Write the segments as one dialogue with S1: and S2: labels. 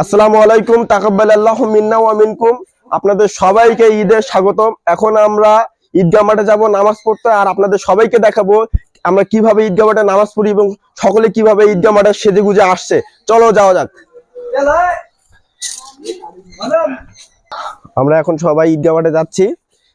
S1: আসসালামু আলাইকুম, তাকাব্বাল আল্লাহ মিন্না ওয়া মিনকুম। আপনাদের সবাইকে ঈদের স্বাগতম। এখন আমরা ঈদগাহ মাঠে যাব, নামাজ পড়তে, আর আপনাদের সবাইকে দেখাবো আমরা কীভাবে ঈদগাহ মাঠে নামাজ পড়ি এবং সকলে কীভাবে ঈদগাহ মাঠে সেজে গুজে আসছে। চলো, যাওয়া যাক। আমরা এখন সবাই ঈদগাহ মাঠে যাচ্ছি।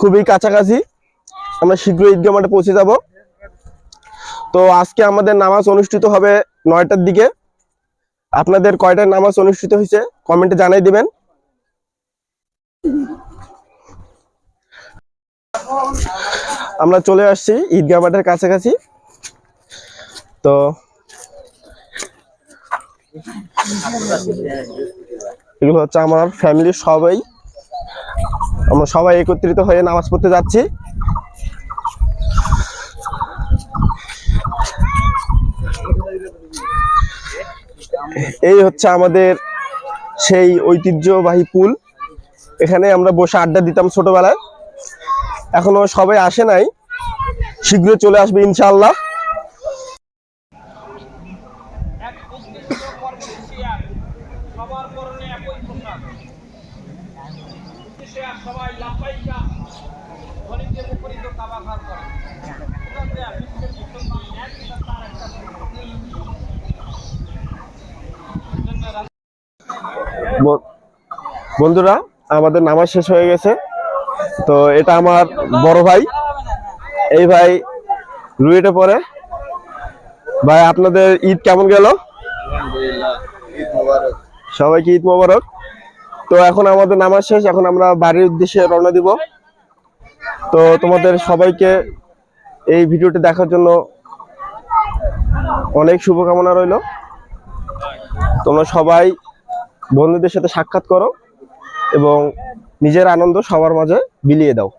S1: খুবই কাছাকাছি। আমরা শীঘ্রই ঈদগাহ মাঠে পৌঁছে যাব। তো আজকে আমাদের নামাজ অনুষ্ঠিত হবে নয়টার দিকে। আপনাদের কয়টা নামাজ অনুষ্ঠিত হয়েছে কমেন্টে জানাই দিবেন। আমরা চলে আসছি ঈদগাহ মাঠের কাছাকাছি। তো এগুলো হচ্ছে আমার ফ্যামিলির সবাই। আমরা সবাই একত্রিত হয়ে নামাজ পড়তে যাচ্ছি। এই হচ্ছে আমাদের সেই ঐতিহ্যবাহী পুল। এখানে আমরা বসে আড্ডা দিতাম ছোটবেলায়। এখনও সবাই আসে নাই। শীঘ্রই চলে আসবে
S2: ইনশাল্লাহ সবাই লাফাইকা ধ্বনিতে মুখরিত কাবাঘাত করে। বিশ্বের মুসলমান একসাথে তার একটা
S1: বন্ধুরা আমাদের নামাজ শেষ হয়ে গেছে। তো এটা আমার বড় ভাই। এই ভাই রুয়েটে পড়ে। ভাই আপনাদের ঈদ কেমন গেল? সবাইকে ঈদ মোবারক। তো এখন আমাদের নামাজ শেষ, এখন আমরা বাড়ির উদ্দেশ্যে রওনা দিব। তো তোমাদের সবাইকে এই ভিডিওটি দেখার জন্য অনেক শুভকামনা রইল। তোমরা সবাই বন্ধুদের সাথে সাক্ষাৎ করো এবং নিজের আনন্দ সবার মাঝে বিলিয়ে দাও।